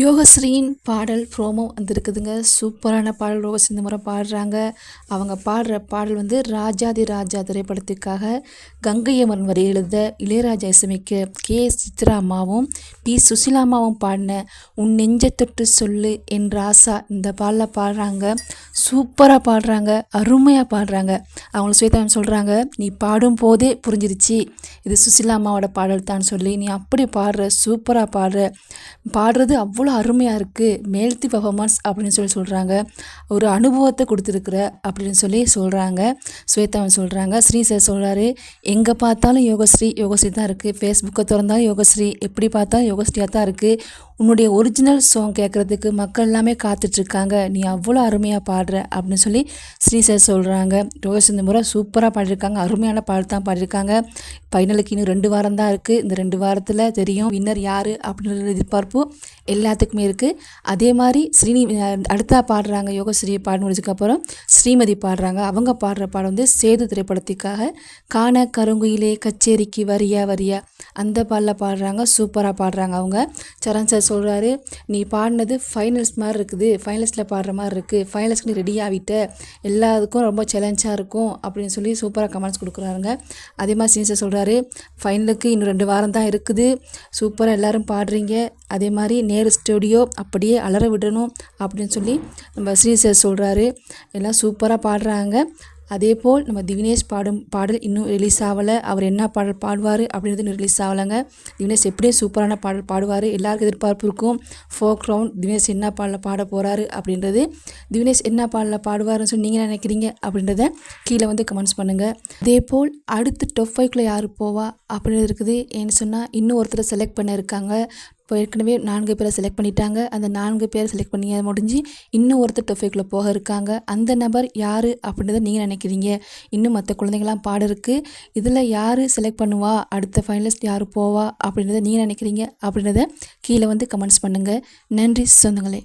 யோகஸ்ரீயின் பாடல் ப்ரோமோ வந்திருக்குதுங்க. சூப்பரான பாடல் யோகஸ்ரீ இந்த முறை பாடுறாங்க. அவங்க பாடுற பாடல் வந்து ராஜாதி ராஜா திரைப்படத்துக்காக கங்கை வரை எழுத இளையராஜா இசைமிக்க கே. சித்ரா அம்மாவும் பி. சுசிலா அம்மாவும் பாடின உன் நெஞ்சை தொட்டு சொல்லு என் ராசா இந்த பாடலை பாடுறாங்க. சூப்பராக பாடுறாங்க அருமையாக பாடுறாங்க. அவங்கள ஸ்வேதா சொல்கிறாங்க நீ பாடும் போதே புரிஞ்சிருச்சு. இது சுசிலா அம்மாவோட பாடல் தான் சொல்லி நீ அப்படி பாடுற சூப்பராக பாடுற. பாடுறது அவ்வளோ அருமையாக இருக்குது மேல்த்தி பர்ஃபாமன்ஸ் அப்படின்னு சொல்லி சொல்கிறாங்க ஒரு அனுபவத்தை கொடுத்துருக்குற அப்படின்னு சொல்லி சொல்கிறாங்க ஸ்வேதாவன் சொல்கிறாங்க ஸ்ரீ சார் சொல்கிறாரு எங்கே பார்த்தாலும் யோகஸ்ரீ யோகஸ்ரீ தான் இருக்குது ஃபேஸ்புக்கை திறந்தாலும் யோகஸ்ரீ எப்படி பார்த்தாலும் யோகஸ்ரீயாக தான் இருக்குது உன்னுடைய ஒரிஜினல் சாங் கேட்குறதுக்கு மக்கள் எல்லாமே காத்துட்ருக்காங்க. நீ அவ்வளோ அருமையாக பாடுற அப்படின்னு சொல்லி ஸ்ரீ சார் சொல்கிறாங்க யோகஸ் இந்த முறை சூப்பராக பாடியிருக்காங்க. அருமையான பாடல் தான் பாடியிருக்காங்க. ஃபைனலுக்கு இன்னும் ரெண்டு வாரம் தான் இருக்குது இந்த ரெண்டு வாரத்தில் தெரியும் வின்னர் யார் அப்படின்ற எதிர்பார்ப்பு எல்லாத்துக்குமே இருக்குது அதே மாதிரி ஸ்ரீனி அடுத்தா பாடுறாங்க யோகஸ்ரீ பாடி முடிச்சதுக்கப்புறம் ஸ்ரீமதி பாடுறாங்க. அவங்க பாடுற பாடம் வந்து சேது திரைப்படத்துக்காக காண கருங்குயிலே கச்சேரிக்கு வரியா வரியா. அந்த பாடலில் பாடுறாங்க. சூப்பராக பாடுறாங்க அவங்க. சரண் சார் சொல்கிறாரு நீ பாடினது ஃபைனல்ஸ் மாதிரி இருக்குது ஃபைனல்ஸில் பாடுற மாதிரி இருக்குது ஃபைனல்ஸ்க்கு நீ ரெடி ஆகிட்ட எல்லாத்துக்கும் ரொம்ப சேலஞ்சாக இருக்கும் அப்படின்னு சொல்லி சூப்பராக கமெண்ட்ஸ் கொடுக்குறாருங்க. அதே மாதிரி சீன்ஸை சொல்கிறாரு ஃபைனலுக்கு இன்னும் ரெண்டு வாரம் தான் இருக்குது சூப்பராக எல்லோரும் பாடுறீங்க அதே மாதிரி நேரு ஸ்டுடியோ அப்படியே அலற விடணும் அப்படின்னு சொல்லி நம்ம ஸ்ரீ சார் சொல்கிறாரு எல்லாம் சூப்பராக பாடுறாங்க. அதே போல் நம்ம திவினேஷ் பாடும் பாடல் இன்னும் ரிலீஸ் ஆகலை. அவர் என்ன பாடல் பாடுவார் அப்படின்றது இன்னும் ரிலீஸ் ஆகலைங்க. திவினேஷ் எப்படியும் சூப்பரான பாடல் பாடுவார். எல்லாருக்கும் எதிர்பார்ப்பு இருக்கும். ஃபோக் ரவுண்ட் திவினேஷ் என்ன பாடலில் பாட போகிறாரு அப்படின்றது. திவினேஷ் என்ன பாடலில் பாடுவார்னு சொல்லி நீங்கள் நினைக்கிறீங்க அப்படின்றத கீழே வந்து கமெண்ட்ஸ் பண்ணுங்கள் அதே போல் அடுத்து டொப் ஃபைவ்க்குள்ளே யார் போவா அப்படின்றது இருக்குது. ஏன்னு சொன்னால் இன்னும் ஒருத்தரை செலக்ட் பண்ணியிருக்காங்க. இப்போ ஏற்கனவே நான்கு பேரை செலக்ட் பண்ணிட்டாங்க. அந்த நான்கு பேரை செலக்ட் பண்ணி முடிஞ்சு இன்னும் ஒருத்தர் டொஃபேக்குள்ளே போக இருக்காங்க. அந்த நபர் யார் அப்படின்றத நீங்கள் நினைக்கிறீங்க. இன்னும் மற்ற குழந்தைங்களாம் பாட இருக்குது இதில் யார் செலக்ட் பண்ணுவா? அடுத்த ஃபைனலிஸ்ட் யார் போவா? அப்படின்றத நீங்கள் நினைக்கிறீங்க அப்படின்றத கீழே வந்து கமெண்ட்ஸ் பண்ணுங்கள் நன்றி சொந்தங்களே.